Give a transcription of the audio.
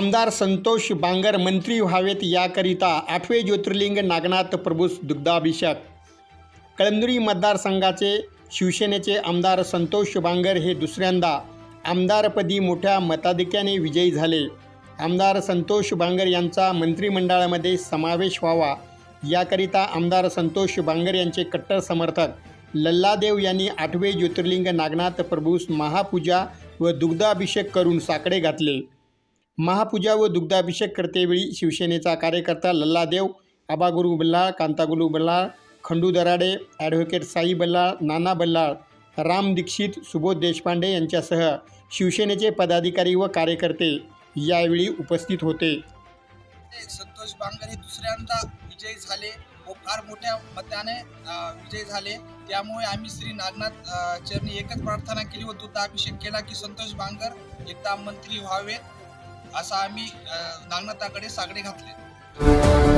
आमदार संतोष बांगर मंत्री व्हावेत याकरिता आठवे ज्योतिर्लिंग नागनाथ प्रभूस दुग्धाभिषेक. कळमनुरी मतदारसंघाचे शिवसेनेचे आमदार संतोष बांगर हे दुसऱ्यांदा आमदारपदी मोठ्या मताधिक्याने विजयी झाले. आमदार संतोष बांगर यांचा मंत्रिमंडळामध्ये समावेश व्हावा याकरिता आमदार संतोष बांगर यांचे कट्टर समर्थक लल्लादेव यांनी आठवे ज्योतिर्लिंग नागनाथ प्रभूस महापूजा व दुग्धाभिषेक करून साकडे घातले. महापूजा व दुग्धाभिषेक करतेवेळी शिवसेनेचा कार्यकर्ता लल्लादेव आबागुरु बल्लाळ कांतागुरु बल्लाळ खंडू दराडे ॲडव्होकेट साई बल्लाळ नाना बल्लाळ राम दीक्षित सुबोध देशपांडे यांच्यासह शिवसेनेचे पदाधिकारी व कार्यकर्ते यावेळी उपस्थित होते. ते संतोष बांगर हे दुसऱ्यांदा विजयी झाले व फार मोठ्या मताने विजयी झाले. त्यामुळे आम्ही श्री नागनाथ चरणी एकच प्रार्थना केली व दुग्धाभिषेक केला की संतोष बांगर एकदा मंत्री व्हावे असा आम्ही नागनाथाकडे सागडे घातले.